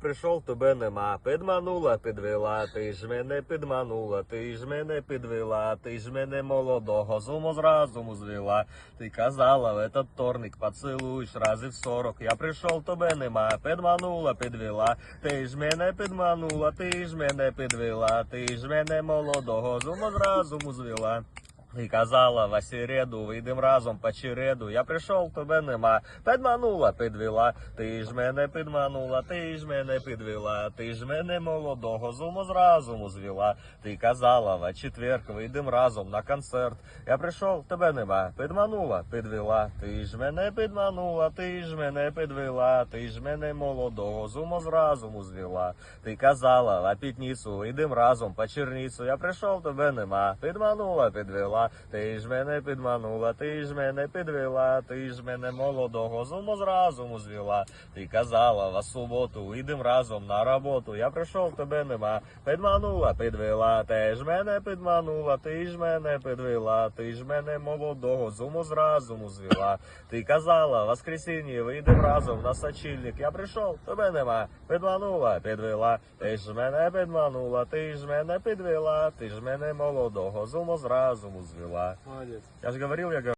Прийшов, тебе нема, підманула, підвела, ти ж мене підманула, ти ж мене підвела, ти ж мене молодого, з уму з разуму звела. Ти казала, в этот вторник поцілуєш разів сорок. Я прийшов, тебе нема, підманула, підвела, ти ж мене підманула, ти ж мене підвела, ти ж мене молодого, з уму з разуму звела. І казала в середу, вийдем разом по череду. Я прийшов, тебе нема. Підманула, підвела. Ти ж мене підманула, ти ж мене підвела. Ти ж мене молодого з уму з разуму звела. Ти казала в четверг, вийдем разом на концерт. Я прийшов, тебе нема. Підманула, підвела. Ти ж мене підманула, ти ж мене підвела. Ти ж мене молодого з уму з разуму звела. Ти казала в п'ятницю, вийдем разом по черницю. Я прийшов, тебе нема. Підманула, підвела. Ти ж мене підманула, ти ж мене підвела, ти ж мене молодого з уму з разуму звела. Ти казала в суботу, вийдем разом на роботу. Я прийшов, тебе нема. Підманула, підвела, ти ж мене підманула, ти ж мене підвела, ти ж мене молодого з уму з разуму звела. Ти казала воскресінні, вийдем разом на сочільник. Я прийшов, тебе нема. Підманула, підвела, ти ж мене підманула, ти ж мене підвела, ти ж мене молодого з уму з разуму звела. Молодець. Я же говорил, я говорил.